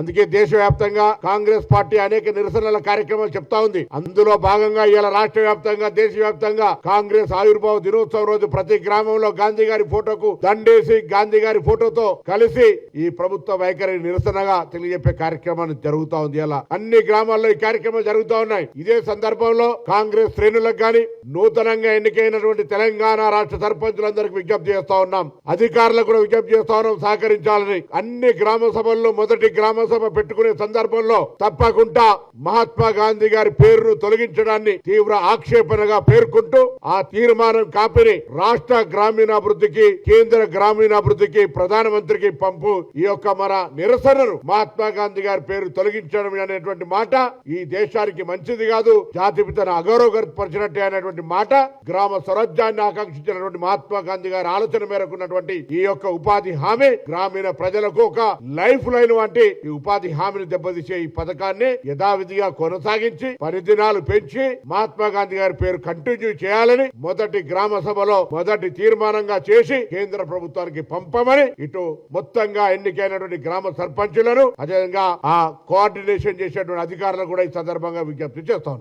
అందుకే దేశవ్యాప్తంగా కాంగ్రెస్ పార్టీ అనేక నిరసనల కార్యక్రమాలు చెప్తా ఉంది. అందులో భాగంగా ఇలా రాష్ట్ర వ్యాప్తంగా దేశవ్యాప్తంగా కాంగ్రెస్ ఆవిర్భావ దినోత్సవం రోజు ప్రతి గ్రామంలో గాంధీ గారి ఫోటోకు దండేసి గాంధీ గారి ఫోటోతో కలిసి ఈ ప్రభుత్వ వైఖరి నిరసనగా తెలియజెప్పే కార్యక్రమాన్ని జరుగుతా ఉంది ఇలా అన్ని గ్రామాల్లో ఈ కార్యక్రమాలు జరుగుతా ఉన్నాయి. ఇదే సందర్భంలో కాంగ్రెస్ శ్రేణులకు గాని నూతనంగా ఎన్నికైనటువంటి తెలంగాణ రాష్ట్ర సర్పంచులందరికీ విజ్ఞప్తి చేస్తా ఉన్నాం. అధికారులకు కూడా విజ్ఞప్తి చేస్తా ఉన్నాం సహకరించాలని. అన్ని గ్రామ సభల్లో మొదటి గ్రామ సభ పెట్టుకునే సందర్భంలో తప్పకుండా మహాత్మా గాంధీ గారి పేరును తొలగించడాన్ని తీవ్ర ఆక్షేపణగా పేర్కొంటూ ఆ తీర్మానం కాపీని రాష్ట్ర గ్రామీణాభివృద్ధికి కేంద్ర గ్రామీణాభివృద్ధికి ప్రధానమంత్రికి పంపు ఈ యొక్క మన నిరసనను మహాత్మా గాంధీ గారి పేరు తొలగించడం అనేటువంటి మాట ఈ దేశానికి మంచిది కాదు జాతిపితను అగౌరవపరిచినట్టే అనేటువంటి మాట గ్రామ స్వరాజ్యాన్ని ఆకాంక్షించినటువంటి మహాత్మా గాంధీ గారి ఆలోచన మేరకు ఉన్నటువంటి ఈ యొక్క ఉపాధి హామీ గ్రామీణ ప్రజలకు ఒక లైఫ్ లైన్ వంటి ఈ ఉపాధి హామీని దెబ్బతీసే ఈ పథకాన్ని యథావిధిగా కొనసాగించి పరిదినాలు పెంచి మహాత్మా గాంధీ గారి పేరు కంటిన్యూ చేయాలని మొదటి గ్రామ సభలో మొదటి తీర్మానంగా చేసి కేంద్ర ప్రభుత్వానికి పంపమని ఇటు మొత్తంగా ఎన్నికైనటువంటి గ్రామ సర్పంచులను అదేవిధంగా ఆ కోఆర్డినేషన్ చేసేటువంటి అధికారులు కూడా ఈ సందర్భంగా విజ్ఞప్తి చేస్తా